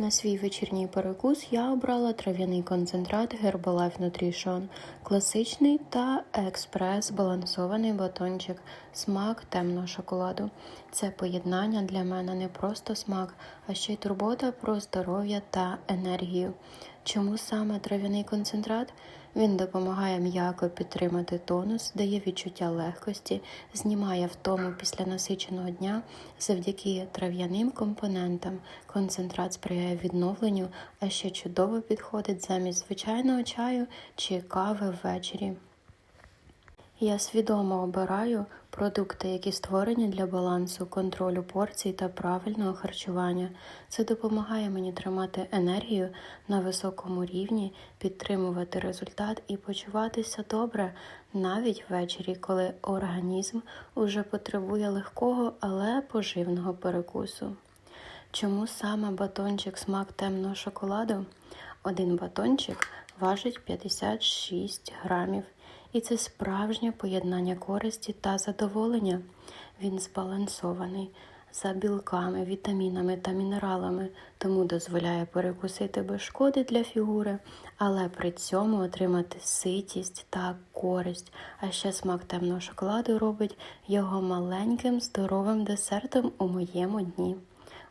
На свій вечірній перекус я обрала трав'яний концентрат Herbalife Nutrition, класичний та експрес балансований батончик, смак темного шоколаду. Це поєднання для мене не просто смак, а ще й турбота про здоров'я та енергію. Чому саме трав'яний концентрат? Він допомагає м'яко підтримати тонус, дає відчуття легкості, знімає втому після насиченого дня завдяки трав'яним компонентам. Концентрат сприяє відновленню, а ще чудово підходить замість звичайного чаю чи кави ввечері. Я свідомо обираю продукти, які створені для балансу, контролю порцій та правильного харчування. Це допомагає мені тримати енергію на високому рівні, підтримувати результат і почуватися добре навіть ввечері, коли організм уже потребує легкого, але поживного перекусу. Чому саме батончик смак темного шоколаду? Один батончик важить 56 грамів, і це справжнє поєднання користі та задоволення. Він збалансований за білками, вітамінами та мінералами, тому дозволяє перекусити без шкоди для фігури, але при цьому отримати ситість та користь. А ще смак темного шоколаду робить його маленьким здоровим десертом у моєму дні.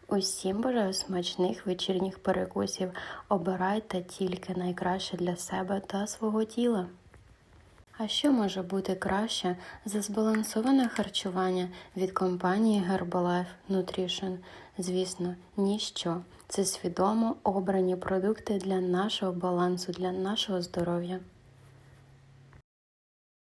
Усім бажаю смачних вечірніх перекусів. Обирайте тільки найкраще для себе та свого тіла. А що може бути краще за збалансоване харчування від компанії Herbalife Nutrition? Звісно, ніщо. Це свідомо обрані продукти для нашого балансу, для нашого здоров'я.